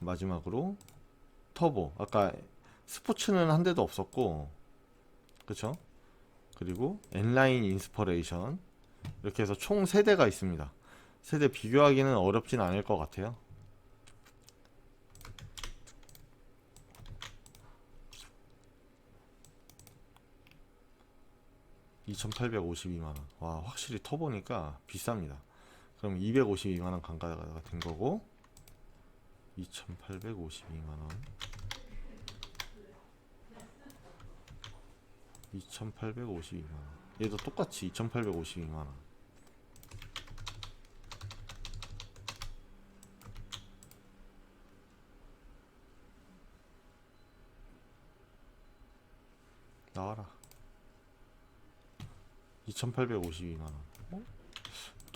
마지막으로 터보. 아까 스포츠는 한 대도 없었고, 그쵸? 그리고 엔라인 인스퍼레이션. 이렇게 해서 총 3대가 있습니다. 세대 비교하기는 어렵진 않을 것 같아요. (2852만원) 와 확실히 터보니까 비쌉니다 그럼 252만원 강가가 된 거고 2852만원. 2852만원. 얘도 똑같이 2852만원. 나와라. 2852만원. 어?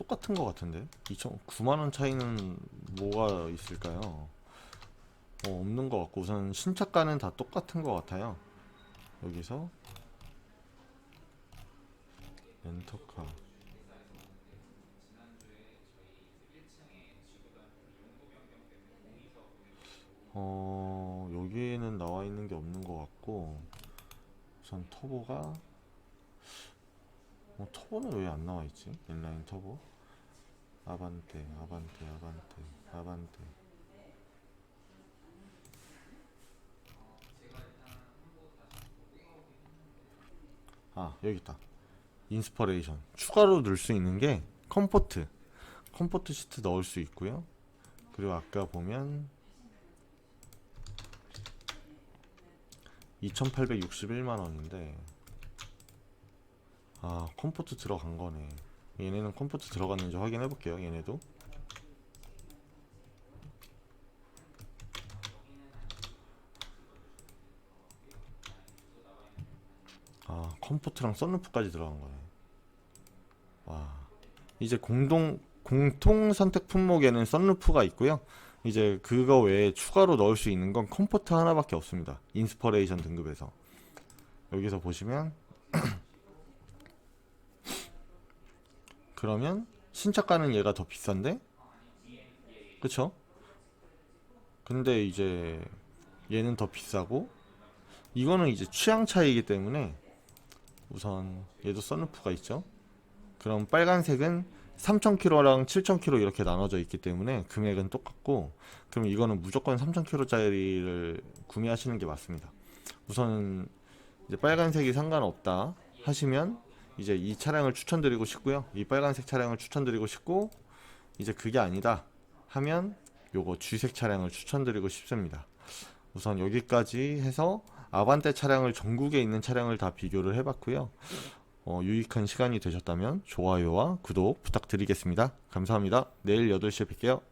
똑같은 거 같은데? 2천 9만원 차이는 뭐가 있을까요? 어, 없는 것 같고 우선 신차가는 다 똑같은 것 같아요. 여기서 렌터카. 어 여기에는 나와 있는 게 없는 것 같고 우선 터보가 어, 터보는 왜 안 나와 있지? 인라인 터보? 아반떼 아반떼 아반떼 아반떼. 아 여기 있다. 인스퍼레이션. 추가로 넣을 수 있는 게 컴포트. 컴포트 시트 넣을 수 있고요. 그리고 아까 보면 2861만 원인데 아 컴포트 들어간 거네. 얘네는 컴포트 들어갔는지 확인해 볼게요 얘네도. 아 컴포트랑 썬루프까지 들어간 거네. 와. 이제 공동 공통 선택 품목에는 썬루프가 있고요. 이제 그거 외에 추가로 넣을 수 있는 건 컴포트 하나밖에 없습니다. 인스퍼레이션 등급에서. 여기서 보시면 그러면 신차가는 얘가 더 비싼데? 그쵸? 근데 이제 얘는 더 비싸고 이거는 이제 취향 차이이기 때문에 우선 얘도 썬루프가 있죠 그럼 빨간색은 3,000km랑 7,000km 이렇게 나눠져 있기 때문에 금액은 똑같고 그럼 이거는 무조건 3,000km짜리를 구매하시는 게 맞습니다 우선 이제 빨간색이 상관없다 하시면 이제 이 차량을 추천드리고 싶고요. 이 빨간색 차량을 추천드리고 싶고 이제 그게 아니다 하면 요거 주색 차량을 추천드리고 싶습니다. 우선 여기까지 해서 아반떼 차량을 전국에 있는 차량을 다 비교를 해봤고요. 어, 유익한 시간이 되셨다면 좋아요와 구독 부탁드리겠습니다. 감사합니다. 내일 8시에 뵐게요.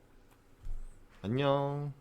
안녕.